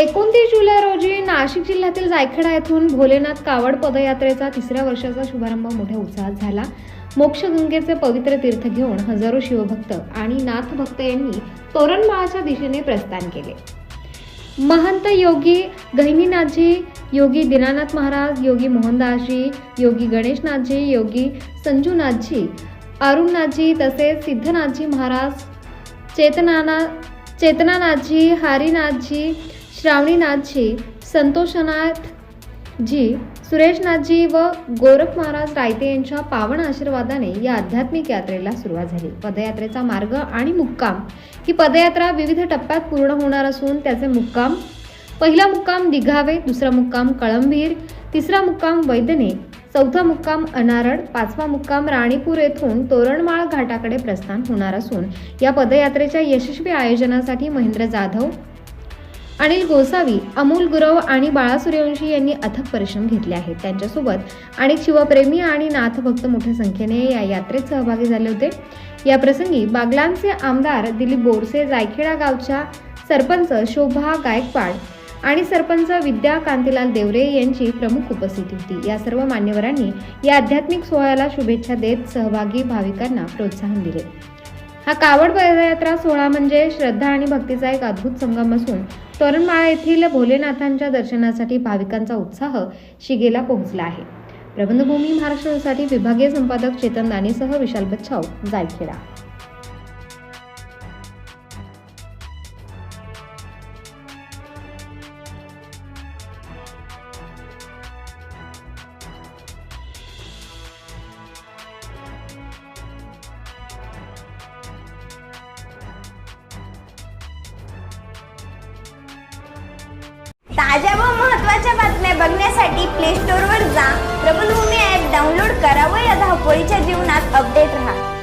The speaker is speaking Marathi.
एकोणतीस जुलै रोजी नाशिक जिल्ह्यातील जायखेडा येथून भोलेनाथ कावड पदयात्रेचा तिसऱ्या वर्षाचा शुभारंभ मोठ्या उत्साहात झाला. मोक्षगंगेचे पवित्र तीर्थ घेऊन हजारो शिवभक्त आणि नाथभक्त यांनी तोरणमाळाच्या दिशेने प्रस्थान केले. महंत योगी गहिनीनाथजी योगी दीनानाथ महाराज योगी मोहनदासजी योगी गणेशनाथजी योगी संजूनाथजी अरुणनाथजी तसेच सिद्धनाथजी महाराज चेतनाना चेतनानाथजी हरिनाथजी श्रावणीनाथजी संतोषनाथजी सुरेशनाथजी व गोरख महाराज रायते यांच्या पावन आशीर्वादाने या आध्यात्मिक यात्रेला सुरुवात झाली. पदयात्रेचा मार्ग आणि मुक्काम ही पदयात्रा विविध टप्प्यात पूर्ण होणार असून त्याचे मुक्काम पहिला मुक्काम दिघावे दुसरा मुक्काम कळंबीर तिसरा मुक्काम वैद्यने चौथा मुक्काम अनारड पाचवा मुक्काम राणीपूर येथून तोरणमाळ घाटाकडे प्रस्थान होणार असून या पदयात्रेच्या यशस्वी आयोजनासाठी महेंद्र जाधव अनिल गोसावी अमोल गुरव आणि बाळा सूर्यवंशी यांनी अथक परिश्रम घेतले आहेत. त्यांच्यासोबत अनेक शिवप्रेमी आणि नाथभक्त मोठ्या संख्येने या यात्रेत सहभागी झाले होते. या प्रसंगी बागलांचे आमदार दिलीप बोरसे जायखेडा गावच्या सरपंच शोभा गायकवाड आणि सरपंच विद्या कांतीलाल देवरे यांची प्रमुख उपस्थिती होती. या सर्व मान्यवरांनी या आध्यात्मिक सोहळ्याला शुभेच्छा देत सहभागी भाविकांना प्रोत्साहन दिले. हा कावड पदयात्रा सोहळा म्हणजे श्रद्धा आणि भक्तीचा एक अद्भुत संगम असून तोरणमाळा येथील भोलेनाथांच्या दर्शनासाठी भाविकांचा उत्साह शिगेला पोहोचला आहे. प्रबंधभूमी महाराष्ट्रासाठी विभागीय संपादक चेतन दानेसह विशाल बच्छाव जायखेडा. ताज्या व महत्त्वाच्या बातम्या बघण्यासाठी प्ले स्टोअरवर जा. प्रबलभूमी ॲप डाउनलोड करा व या धावपळीच्या जीवनात अपडेट राहा.